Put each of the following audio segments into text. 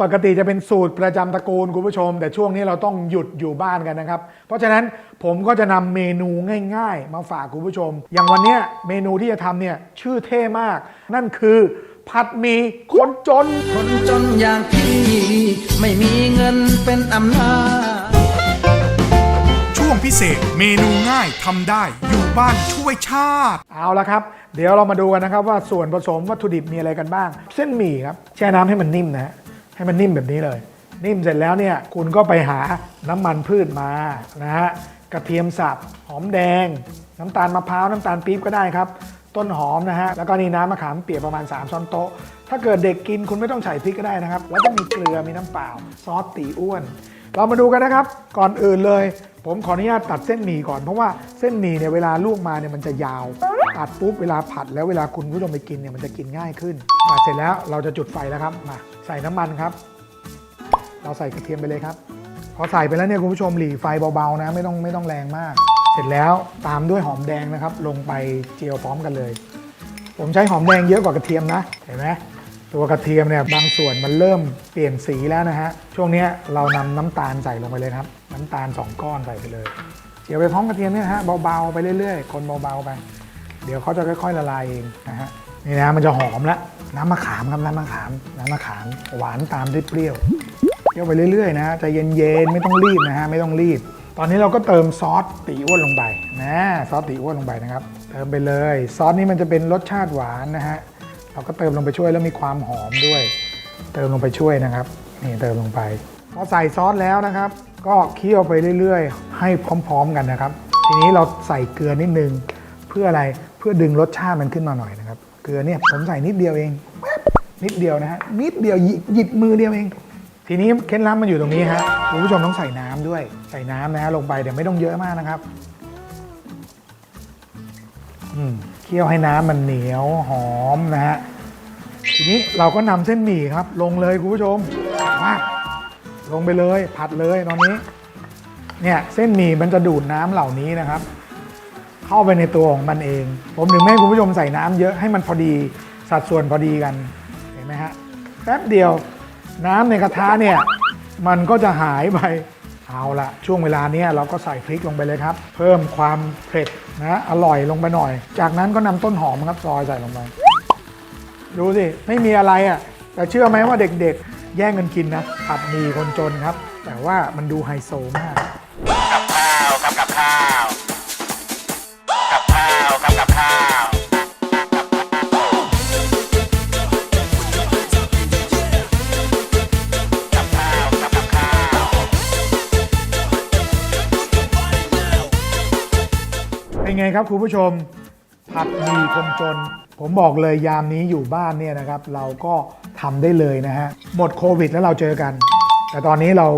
ปกติจะเป็นสูตรประจำตระกูลคุณผู้ชม แต่ช่วงนี้เราต้องหยุดอยู่บ้านกันนะครับ เพราะฉะนั้นผมก็จะนำเมนูง่าย ๆ มาฝากคุณผู้ชม อย่างวันเนี้ยเมนูที่จะทำเนี่ยชื่อเท่มาก นั่นคือผัดหมี่คนจน คนจนอย่างพี่ ไม่มีเงินเป็นอำนาจช่วงพิเศษเมนูง่ายทำได้อยู่บ้านช่วยชาติ เอาละครับ เดี๋ยวเรามาดูกันนะครับว่าส่วนผสมวัตถุดิบมีอะไรกันบ้าง เส้นหมี่ครับแช่น้ำให้มันนิ่มนะฮะ ให้มันนิ่มแบบนี้เลย นิ่มเสร็จแล้วเนี่ยคุณก็ไปหาน้ำมันพืชมานะฮะกระเทียมสับหอมแดง น้ำตาลมะพร้าวน้ำตาลปี๊บก็ได้ครับ ต้นหอมนะฮะแล้วก็นี่น้ำมะขามเปียกประมาณ 3 ช้อนโต๊ะ ถ้าเกิดเด็กกินคุณไม่ต้องใส่พริกก็ได้นะครับ แล้วก็มีเกลือมีน้ำเปล่าซอสตีอ้วน เรามาดูกันนะครับ ก่อนอื่นเลย ผมขออนุญาตตัดเส้นหมี่ก่อนเพราะว่าเส้นหมี่เนี่ยเวลาลวกมาเนี่ยมันจะยาว ตัดปุ๊บเวลาผัดแล้วเวลาคุณผู้ชมไปกินเนี่ยมันจะกินง่ายขึ้นผัดเสร็จแล้วเราจะจุดไฟแล้วครับมาใส่น้ำมันครับ เราใส่กระเทียมไปเลยครับ พอใส่ไปแล้วเนี่ยคุณผู้ชมหลีไฟเบาๆนะไม่ต้องไม่ต้องแรงมาก เสร็จแล้วตามด้วยหอมแดงนะครับ ลงไปเจียวพร้อมกันเลย ผมใช้หอมแดงเยอะกว่ากระเทียมนะเห็นไหมตัวกระเทียมเนี่ยบางส่วนมันเริ่มเปลี่ยนสีแล้วนะฮะช่วงนี้เรานำน้ำตาลใส่ลงไปเลยครับ น้ำตาล 2 ก้อนใส่ไปเลยเจียวไปพร้อมกระเทียมเนี่ยฮะเบาๆไปเรื่อยๆ คนเบาๆไป เดี๋ยวเขาจะค่อยๆละลายเองนะฮะนี่นะมันจะหอมแล้วน้ำมะขามครับน้ำมะขามน้ำมะขามหวานตามด้วยเปรี้ยวเคี่ยวไปเรื่อยๆนะฮะใจเย็นๆไม่ต้องรีบนะฮะไม่ต้องรีบ ตอนนี้เราก็เติมซอสตีอ้วนลงไปนะซอสตีอ้วนลงไปนะครับ เติมไปเลย ซอสนี้มันจะเป็นรสชาติหวานนะฮะเราก็เติมลงไปช่วยแล้วมีความหอมด้วย เติมลงไปช่วยนะครับนี่เติมลงไปพอใส่ซอสแล้วนะครับ ก็เคี่ยวไปเรื่อยๆ ให้พร้อม ๆ กันนะครับ ทีนี้เราใส่เกลือนิดนึง เพื่ออะไรเพื่อดึงรสชาติมันขึ้นมาหน่อยนะครับเกลือเนี่ยผมใส่นิดเดียวเองนิดเดียวนะฮะนิดเดียวหยิบหยิบมือเดียวเอง ทีนี้เคล็ดลับมันอยู่ตรงนี้ฮะคุณผู้ชมต้องใส่น้ำด้วย ใส่น้ำนะฮะลงไปแต่ไม่ต้องเยอะมากนะครับอืมเคี่ยวให้น้ำมันเหนียวหอมนะฮะทีนี้เราก็นำเส้นหมี่ครับ ลงเลยคุณผู้ชมมาลงไปเลยผัดเลยตอนนี้ เนี่ยเส้นหมี่มันจะดูดน้ำเหล่านี้นะครับ เข้าไปในตัวของมันเอง ผมถึงไม่ให้คุณผู้ชมใส่น้ำเยอะให้มันพอดีสัดส่วนพอดีกันเห็นไหมฮะแป๊บเดียวน้ำในกระทะเนี่ยมันก็จะหายไปเอาละช่วงเวลานี้เราก็ใส่พริกลงไปเลยครับ เพิ่มความเผ็ดนะอร่อยลงไปหน่อย จากนั้นก็นำต้นหอมครับซอยใส่ลงไปดูสิไม่มีอะไรอะแต่เชื่อไหมว่าเด็กๆ แย่งกันกินนะผัดหมี่คนจนครับ แต่ว่ามันดูไฮโซมาก เป็นไงครับคุณผู้ชม ผัดหมี่คนจน ผมบอกเลยยามนี้อยู่บ้านเนี่ยนะครับ เราก็ทำได้เลยนะฮะ หมดโควิดแล้วเราเจอกัน แต่ตอนนี้เรา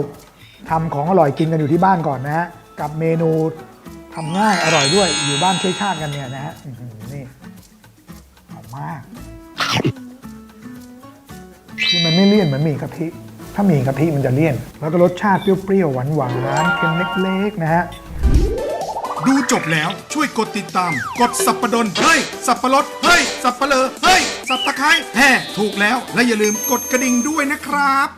ทำของอร่อยกินกันอยู่ที่บ้านก่อนนะฮะ กับเมนูทำง่ายอร่อยด้วยอยู่บ้านช่วยชาติกันเนี่ยนะฮะอื้อหือนี่หอมมากคือมันไม่เลี่ยนเหมือนหมี่กะทิ ถ้าหมี่กะทิมันจะเลี่ยน แล้วก็รสชาติเปรี้ยวๆหวานๆเค็มเล็กๆนะฮะ ดูจบแล้วช่วยกดติดตาม กดสับประดนเฮ้ยสับประรดเฮ้ยสับปะเลอเฮ้ยสับตะไคร้แห่ถูกแล้วและอย่าลืมกดกระดิ่งด้วยนะครับ